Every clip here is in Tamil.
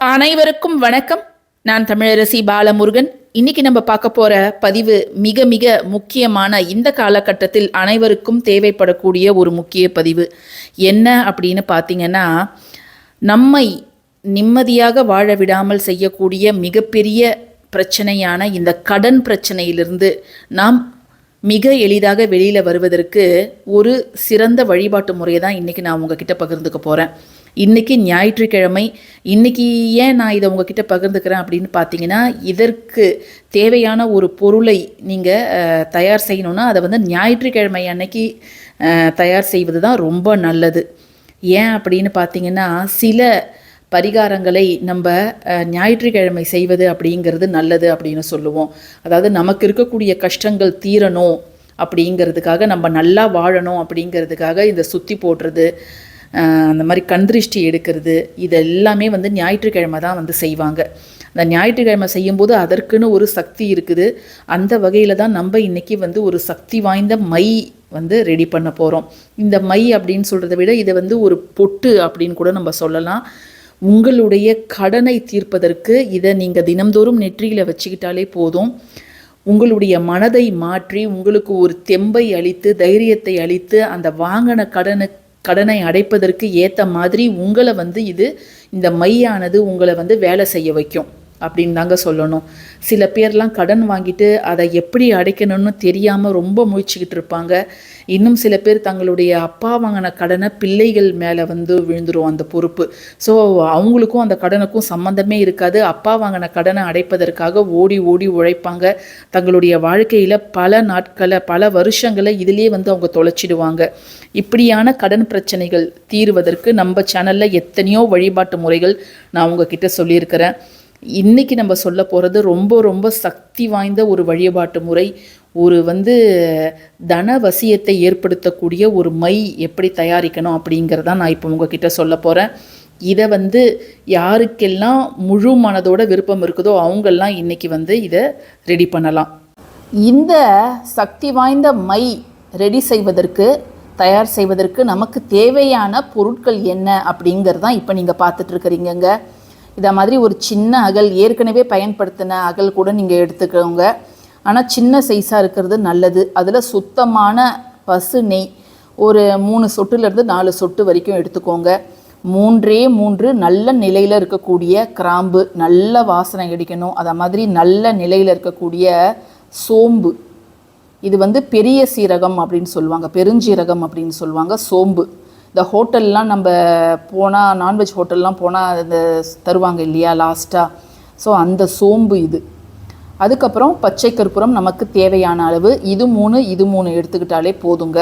அனைவருக்கும் வணக்கம். நான் தமிழரசி பாலமுருகன். இன்னைக்கு நம்ம பார்க்க போற பதிவு மிக மிக முக்கியமான இந்த காலகட்டத்தில் அனைவருக்கும் தேவைப்படக்கூடிய ஒரு முக்கிய பதிவு. என்ன அப்படின்னு பார்த்தீங்கன்னா நம்மை நிம்மதியாக வாழ விடாமல் செய்யக்கூடிய மிகப்பெரிய பிரச்சனையான இந்த கடன் பிரச்சனையிலிருந்து நாம் மிக எளிதாக வெளியில் வருவதற்கு ஒரு சிறந்த வழிபாட்டு முறையை தான் இன்றைக்கி நான் உங்ககிட்ட பகிர்ந்துக்க போகிறேன் இன்றைக்கி ஞாயிற்றுக்கிழமை இன்றைக்கி ஏன் நான் இதை உங்ககிட்ட பகிர்ந்துக்கிறேன் அப்படின்னு பார்த்தீங்கன்னா இதற்கு தேவையான ஒரு பொருளை நீங்கள் தயார் செய்யணுன்னா அதை வந்து ஞாயிற்றுக்கிழமை அன்னைக்கு தயார் செய்வது தான் ரொம்ப நல்லது. ஏன் அப்படின்னு பார்த்தீங்கன்னா சில பரிகாரங்களை நம்ம ஞாயிற்றுக்கிழமை செய்வது அப்படிங்கிறது நல்லது அப்படின்னு சொல்லுவோம். அதாவது நமக்கு இருக்கக்கூடிய கஷ்டங்கள் தீரணும் அப்படிங்கிறதுக்காக நம்ம நல்லா வாழணும் அப்படிங்கிறதுக்காக இந்த சுற்றி போடுறது அந்த மாதிரி கண்திருஷ்டி எடுக்கிறது இது எல்லாமே வந்து ஞாயிற்றுக்கிழமை தான் வந்து செய்வாங்க. அந்த ஞாயிற்றுக்கிழமை செய்யும்போது அதற்குன்னு ஒரு சக்தி இருக்குது. அந்த வகையில் தான் நம்ம இன்றைக்கி வந்து ஒரு சக்தி வாய்ந்த மை வந்து ரெடி பண்ண போகிறோம் இந்த மை அப்படின்னு சொல்கிறத விட இதை வந்து ஒரு பொட்டு அப்படின்னு கூட நம்ம சொல்லலாம். உங்களுடைய கடனை தீர்ப்பதற்கு இதை நீங்கள் தினம்தோறும் நெற்றியில் வச்சுக்கிட்டாலே போதும். உங்களுடைய மனதை மாற்றி உங்களுக்கு ஒரு தெம்பை அளித்து தைரியத்தை அளித்து அந்த வாங்கின கடனை கடனை அடைப்பதற்கு ஏற்ற மாதிரி உங்களை வந்து இது இந்த மையானது உங்களை வந்து வேலை செய்ய வைக்கும். அப்படின்னு தாங்க சொல்லணும். சில பேர்லாம் கடன் வாங்கிட்டு அதை எப்படி அடைக்கணும்னு தெரியாமல் ரொம்ப முயற்சிக்கிட்டு இருப்பாங்க. இன்னும் சில பேர் தங்களுடைய அப்பா வாங்கின கடனை பிள்ளைகள் மேலே வந்து விழுந்துரும் அந்த பொறுப்பு. ஸோ அவங்களுக்கும் அந்த கடனுக்கும் சம்மந்தமே இருக்காது. அப்பா வாங்கின கடனை அடைப்பதற்காக ஓடி ஓடி உழைப்பாங்க. தங்களுடைய வாழ்க்கையில் பல நாட்களை பல வருஷங்களை இதிலே வந்து அவங்க தொலைச்சிடுவாங்க. இப்படியான கடன் பிரச்சனைகள் தீர்வதற்கு நம்ம சேனலில் எத்தனையோ வழிபாட்டு முறைகள் நான் உங்ககிட்ட சொல்லியிருக்கிறேன். இன்னைக்கு நம்ம சொல்ல போகிறது ரொம்ப ரொம்ப சக்தி வாய்ந்த ஒரு வழிபாட்டு முறை. ஒரு வந்து தன வசியத்தை ஏற்படுத்தக்கூடிய ஒரு மை எப்படி தயாரிக்கணும் அப்படிங்கிறதான் நான் இப்போ உங்ககிட்ட சொல்ல போகிறேன் இதை வந்து யாருக்கெல்லாம் முழு மனதோட விருப்பம் இருக்குதோ அவங்கெல்லாம் இன்றைக்கி வந்து இதை ரெடி பண்ணலாம். இந்த சக்தி வாய்ந்த மை ரெடி செய்வதற்கு தயார் செய்வதற்கு நமக்கு தேவையான பொருட்கள் என்ன அப்படிங்கிறது தான் இப்போ நீங்கள் பார்த்துட்டு இதை மாதிரி ஒரு சின்ன அகல் ஏற்கனவே பயன்படுத்தின அகல் கூட நீங்கள் எடுத்துக்கோங்க. ஆனால் சின்ன சைஸாக இருக்கிறது நல்லது. அதில் சுத்தமான பசு நெய் ஒரு மூணு சொட்டுலேருந்து நாலு சொட்டு வரைக்கும் எடுத்துக்கோங்க. மூன்றே மூன்று நல்ல நிலையில் இருக்கக்கூடிய கிராம்பு நல்ல வாசனை அடிக்கணும். அதை மாதிரி நல்ல நிலையில் இருக்கக்கூடிய சோம்பு. இது வந்து பெரிய சீரகம் அப்படின்னு சொல்லுவாங்க. பெருஞ்சீரகம் அப்படின்னு சொல்லுவாங்க. சோம்பு. இந்த ஹோட்டல்லாம் நம்ம போனால் நான்வெஜ் ஹோட்டல்லாம் போனால் இந்த தருவாங்க இல்லையா லாஸ்ட்டாக ஸோ அந்த சோம்பு இது. அதுக்கப்புறம் பச்சை கற்பூரம் நமக்கு தேவையான அளவு. இது மூணு இது மூணு எடுத்துக்கிட்டாலே போதுங்க.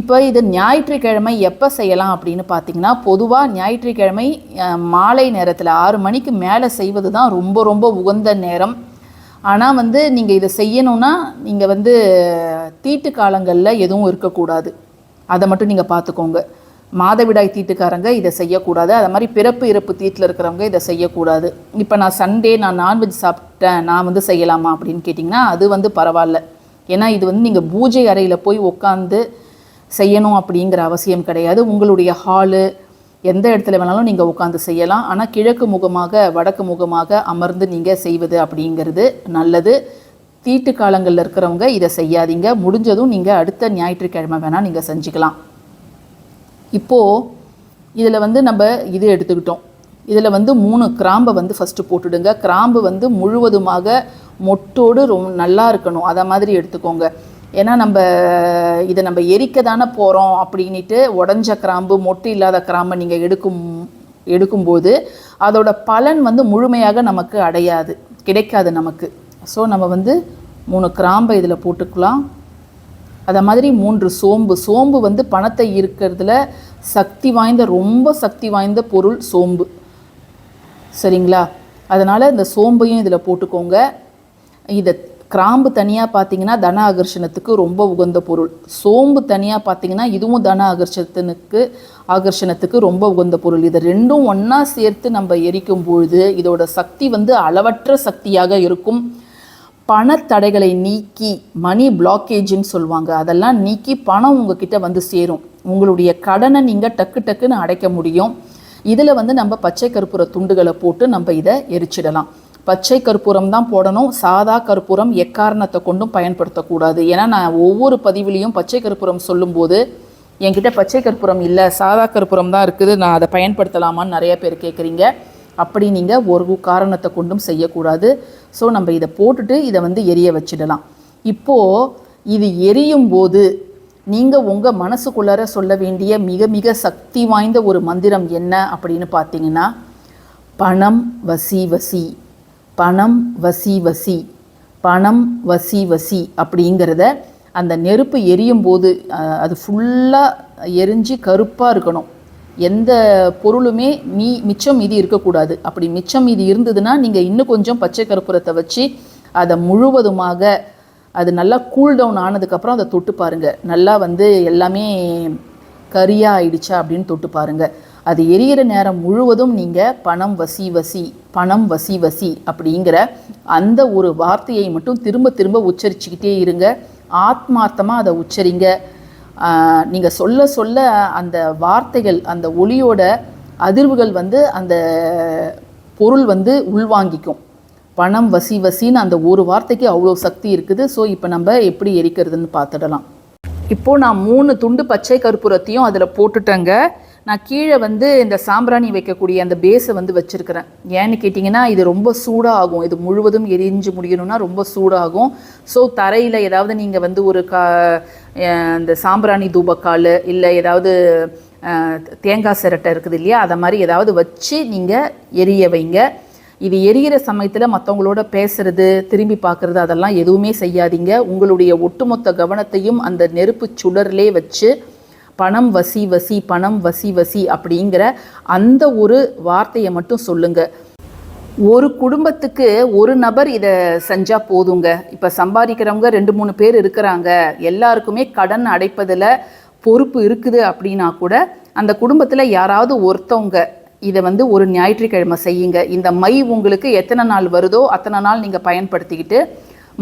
இப்போ இது ஞாயிற்றுக்கிழமை எப்போ செய்யலாம் அப்படின்னு பார்த்தீங்கன்னா பொதுவாக ஞாயிற்றுக்கிழமை மாலை நேரத்தில் ஆறு மணிக்கு மேலே செய்வது தான் ரொம்ப ரொம்ப உகந்த நேரம். ஆனால் வந்து நீங்கள் இதை செய்யணும்னா நீங்கள் வந்து தீட்டு காலங்களில் எதுவும் இருக்கக்கூடாது. அதை மட்டும் நீங்கள் பார்த்துக்கோங்க. மாதவிடாய் தீட்டுக்காரங்க இதை செய்யக்கூடாது. அது மாதிரி பிறப்பு இறப்பு தீட்டில் இருக்கிறவங்க இதை செய்யக்கூடாது. இப்போ நான் சண்டே நான் நான்வெஜ் சாப்பிட்டேன் நான் வந்து செய்யலாமா அப்படின்னு கேட்டிங்கன்னா அது வந்து பரவாயில்ல. ஏன்னா இது வந்து நீங்கள் பூஜை அறையில் போய் உட்காந்து செய்யணும் அப்படிங்கிற அவசியம் கிடையாது. உங்களுடைய ஹாலு எந்த இடத்துல வேணாலும் நீங்கள் உட்காந்து செய்யலாம். ஆனால் கிழக்கு முகமாக வடக்கு முகமாக அமர்ந்து நீங்கள் செய்வது அப்படிங்கிறது நல்லது. தீட்டு காலங்களில் இருக்கிறவங்க இதை செய்யாதீங்க. முடிஞ்சதும் நீங்கள் அடுத்த ஞாயிற்றுக்கிழமை வேணால் நீங்கள் செஞ்சுக்கலாம். இப்போது இதில் வந்து நம்ம இது எடுத்துக்கிட்டோம். இதில் வந்து மூணு கிராம்பை வந்து ஃபஸ்ட்டு போட்டுடுங்க. கிராம்பு வந்து முழுவதுமாக மொட்டோடு ரொம்ப நல்லா இருக்கணும். அதை மாதிரி எடுத்துக்கோங்க. ஏன்னா நம்ம இதை நம்ம எரிக்க தானே போகிறோம் அப்படின்ட்டு உடஞ்ச கிராம்பு மொட்டு இல்லாத கிராம்பை நீங்கள் எடுக்கும் எடுக்கும்போது அதோட பலன் வந்து முழுமையாக நமக்கு அடையாது. கிடைக்காது நமக்கு. ஸோ நம்ம வந்து மூணு கிராம்பை இதில் போட்டுக்கலாம். அதை மாதிரி மூன்று சோம்பு. சோம்பு வந்து பணத்தை ஈர்க்கிறதுல சக்தி வாய்ந்த ரொம்ப சக்தி வாய்ந்த பொருள் சோம்பு. சரிங்களா? அதனால் இந்த சோம்பையும் இதில் போட்டுக்கோங்க. இதை கிராம்பு தனியாக பார்த்தீங்கன்னா தன ஆகர்ஷணத்துக்கு ரொம்ப உகந்த பொருள். சோம்பு தனியாக பார்த்தீங்கன்னா இதுவும் தன ஆகர்ஷத்தினுக்கு ஆகர்ஷணத்துக்கு ரொம்ப உகந்த பொருள். இதை ரெண்டும் ஒன்றா சேர்த்து நம்ம எரிக்கும் பொழுது இதோட சக்தி வந்து அளவற்ற சக்தியாக இருக்கும். பணத்தடைகளை நீக்கி மணி பிளாக்கேஜ்னு சொல்லுவாங்க. அதெல்லாம் நீக்கி பணம் உங்ககிட்ட வந்து சேரும். உங்களுடைய கடனை நீங்கள் டக்கு டக்குன்னு அடைக்க முடியும். இதில் வந்து நம்ம பச்சை கற்பூர துண்டுகளை போட்டு நம்ம இதை எரிச்சிடலாம். பச்சை கற்பூரம் தான் போடணும். சாதா கற்பூரம் எக்காரணத்தை கொண்டும் பயன்படுத்தக்கூடாது. ஏன்னா நான் ஒவ்வொரு பதிவுலேயும் பச்சை கற்பூரம் சொல்லும்போது என்கிட்ட பச்சை கற்பூரம் இல்லை சாதா கற்பூரம் தான் இருக்குது. நான் அதை பயன்படுத்தலாமான்னு நிறைய பேர் கேட்குறீங்க அப்படி நீங்கள் ஒரு காரணத்தை கொண்டும் செய்யக்கூடாது. ஸோ நம்ம இதை போட்டுட்டு இதை வந்து எரிய வச்சிடலாம். இப்போது இது எரியும் போது நீங்கள் உங்கள் மனசுக்குள்ளார சொல்ல வேண்டிய மிக மிக சக்தி வாய்ந்த ஒரு மந்திரம் என்ன அப்படின்னு பார்த்தீங்கன்னா பணம் வசி வசி பணம் வசி வசி பணம் வசி வசி அப்படிங்கிறத அந்த நெருப்பு எரியும் போது அது ஃபுல்லாக எரிஞ்சு கருப்பாக இருக்கணும். எந்த பொருளுமே மீ மிச்சம் மீதி இருக்கக்கூடாது. அப்படி மிச்சம் மீதி இருந்ததுன்னா நீங்கள் இன்னும் கொஞ்சம் பச்சை கற்பூரத்தை வச்சு அதை முழுவதுமாக அது நல்லா கூல் டவுன் ஆனதுக்கப்புறம் அதை தொட்டு பாருங்கள் நல்லா வந்து எல்லாமே கரியா ஆயிடுச்சா அப்படின்னு தொட்டு பாருங்கள் அது எரியிற நேரம் முழுவதும் நீங்கள் பணம் வசி வசி பணம் வசி வசி அப்படிங்கிற அந்த ஒரு வார்த்தையை மட்டும் திரும்ப திரும்ப உச்சரிச்சுக்கிட்டே இருங்க. ஆத்மார்த்தமாக அதை உச்சரிங்க. நீங்கள் சொல்ல சொல்ல அந்த வார்த்தைகள் அந்த ஒளியோட அதிர்வுகள் வந்து அந்த பொருள் வந்து உள்வாங்கிக்கும். பணம் வசி வசின்னு அந்த ஒரு வார்த்தைக்கு அவ்வளோ சக்தி இருக்குது. ஸோ இப்போ நம்ம எப்படி எரிக்கிறதுன்னு பார்த்துடலாம். இப்போது நான் மூணு துண்டு பச்சை கற்பூரத்தையும் அதில் போட்டுட்டேங்க. நான் கீழே வந்து இந்த சாம்பிராணி வைக்கக்கூடிய அந்த பேஸை வந்து வச்சுருக்கிறேன். ஏன்னு கேட்டிங்கன்னா இது ரொம்ப சூடாகும். இது முழுவதும் எரிஞ்சு முடியணும்னா ரொம்ப சூடாகும். ஸோ தரையில் ஏதாவது நீங்கள் வந்து ஒரு கா இந்த சாம்பிராணி தூபக்கால் இல்லை ஏதாவது தேங்காய் சிரட்டை இருக்குது இல்லையா? அதை மாதிரி ஏதாவது வச்சு நீங்கள் எரிய வைங்க. இது எரியிற சமயத்தில் மற்றவங்களோட பேசுறது திரும்பி பார்க்குறது அதெல்லாம் எதுவுமே செய்யாதீங்க. உங்களுடைய ஒட்டுமொத்த கவனத்தையும் அந்த நெருப்பு சுடர்லே வச்சு பணம் வசி வசி பணம் வசி வசி அப்படிங்கிற அந்த ஒரு வார்த்தையை மட்டும் சொல்லுங்க. ஒரு குடும்பத்துக்கு ஒரு நபர் இதை செஞ்சால் போதுங்க. இப்போ சம்பாதிக்கிறவங்க ரெண்டு மூணு பேர் இருக்கிறாங்க. எல்லாருக்குமே கடன் அடைப்பதில் பொறுப்பு இருக்குது அப்படின்னா கூட அந்த குடும்பத்தில் யாராவது ஒருத்தவங்க இதை வந்து ஒரு ஞாயிற்றுக்கிழமை செய்யுங்க. இந்த மை உங்களுக்கு எத்தனை நாள் வருதோ அத்தனை நாள் நீங்கள் பயன்படுத்திக்கிட்டு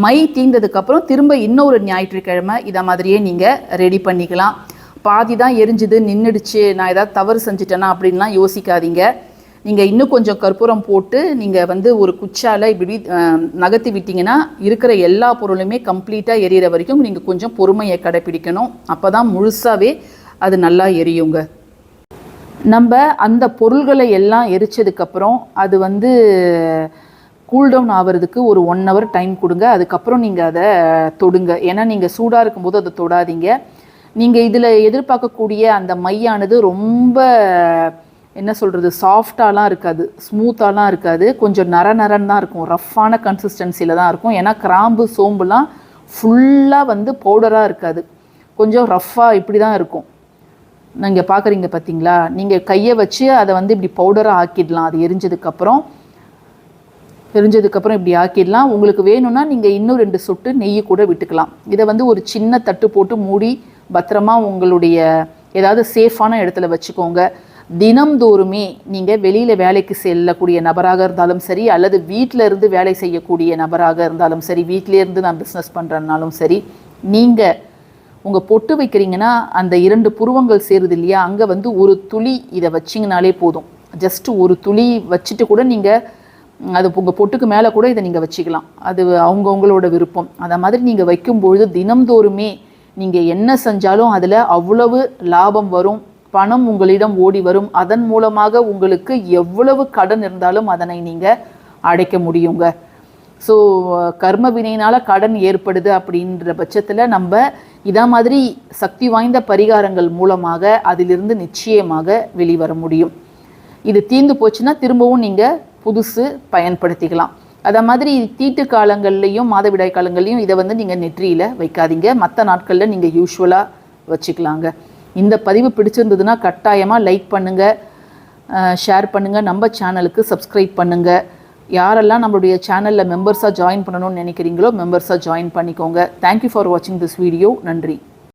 மை தீர்ந்ததுக்கப்புறம் திரும்ப இன்னொரு ஞாயிற்றுக்கிழமை இதை மாதிரியே நீங்கள் ரெடி பண்ணிக்கலாம். பாதி தான் எரிஞ்சுது நின்றுடுச்சு நான் ஏதாவது தவறு செஞ்சுட்டேனா அப்படின்லாம் யோசிக்காதீங்க. நீங்கள் இன்னும் கொஞ்சம் கற்பூரம் போட்டு நீங்கள் வந்து ஒரு குச்சால் இப்படி நகர்த்தி விட்டிங்கன்னா இருக்கிற எல்லா பொருளுமே கம்ப்ளீட்டாக எரியிற வரைக்கும் நீங்கள் கொஞ்சம் பொறுமையை கடைப்பிடிக்கணும் அப்போ தான் முழுசாகவே அது நல்லா எரியுங்க. நம்ம அந்த பொருள்களை எல்லாம் எரிச்சதுக்கப்புறம் அது வந்து கூல்டவுன் ஆகிறதுக்கு ஒரு ஒன் ஹவர் டைம் கொடுங்க. அதுக்கப்புறம் நீங்கள் அதை தொடுங்க. ஏன்னா நீங்கள் சூடாக இருக்கும்போது அதை தொடாதீங்க. நீங்கள் இதில் எதிர்பார்க்கக்கூடிய அந்த மையானது ரொம்ப என்ன சொல்கிறது சாஃப்டாலாம் இருக்காது ஸ்மூத்தாலாம் இருக்காது. கொஞ்சம் நர நரன் தான் இருக்கும். ரஃப்பான கன்சிஸ்டன்சியில் தான் இருக்கும். ஏன்னா கிராம்பு சோம்புலாம் ஃபுல்லாக வந்து பவுடராக இருக்காது. கொஞ்சம் ரஃப்பாக இப்படி தான் இருக்கும். நீங்கள் பார்க்குறீங்க பார்த்தீங்களா நீங்கள் கையை வச்சு அதை வந்து இப்படி பவுடராக ஆக்கிடலாம். அது எரிஞ்சதுக்கப்புறம் எரிஞ்சதுக்கப்புறம் இப்படி ஆக்கிடலாம். உங்களுக்கு வேணும்னா நீங்கள் இன்னும் ரெண்டு சொட்டு நெய் கூட விட்டுக்கலாம். இதை வந்து ஒரு சின்ன தட்டு போட்டு மூடி பத்திரமா உங்களுடைய ஏதாவது சேஃபான இடத்துல வச்சுக்கோங்க. தினம்தோறுமே நீங்கள் வெளியில் வேலைக்கு செல்லக்கூடிய நபராக இருந்தாலும் சரி அல்லது வீட்டில் இருந்து வேலை செய்யக்கூடிய நபராக இருந்தாலும் சரி வீட்டிலேருந்து நான் பிஸ்னஸ் பண்ணுறேன்னாலும் சரி நீங்கள் உங்கள் பொட்டு வைக்கிறீங்கன்னா அந்த இரண்டு புருவங்கள் சேருது இல்லையா அங்கே வந்து ஒரு துளி இதை வச்சிங்கனாலே போதும். ஜஸ்ட் ஒரு துளி வச்சுட்டு கூட நீங்கள் அது உங்கள் பொட்டுக்கு மேலே கூட இதை நீங்கள் வச்சுக்கலாம். அது அவங்கவுங்களோட விருப்பம். அதை மாதிரி நீங்கள் வைக்கும்பொழுது தினம்தோறுமே நீங்கள் என்ன செஞ்சாலும் அதில் அவ்வளவு லாபம் வரும் பணம் உங்களிடம் ஓடி வரும். அதன் மூலமாக உங்களுக்கு எவ்வளவு கடன் இருந்தாலும் அதனை நீங்கள் அடைக்க முடியுங்க. ஸோ கர்ம வினையினால் கடன் ஏற்படுது அப்படின்ற பட்சத்தில் நம்ம இதா மாதிரி சக்தி வாய்ந்த பரிகாரங்கள் மூலமாக அதிலிருந்து நிச்சயமாக வெளிவர முடியும். இது தீர்ந்து போச்சுன்னா திரும்பவும் நீங்கள் புதுசு பயன்படுத்திக்கலாம். அதே மாதிரி தீட்டு காலங்கள்லையும் மாதவிடாய் காலங்கள்லையும் இதை வந்து நீங்கள் நெற்றியில் வைக்காதீங்க. மற்ற நாட்களில் நீங்கள் யூஸ்வலாக வச்சுக்கலாங்க. இந்த பதிவு பிடிச்சிருந்ததுன்னா கட்டாயமாக லைக் பண்ணுங்கள் ஷேர் பண்ணுங்கள் நம்ம சேனலுக்கு சப்ஸ்கிரைப் பண்ணுங்கள் யாரெல்லாம் நம்மளுடைய சேனலில் மெம்பர்ஸாக ஜாயின் பண்ணணும்னு நினைக்கிறீங்களோ மெம்பர்ஸாக ஜாயின் பண்ணிக்கோங்க. தேங்க்யூ ஃபார் வாட்சிங் திஸ் வீடியோ நன்றி.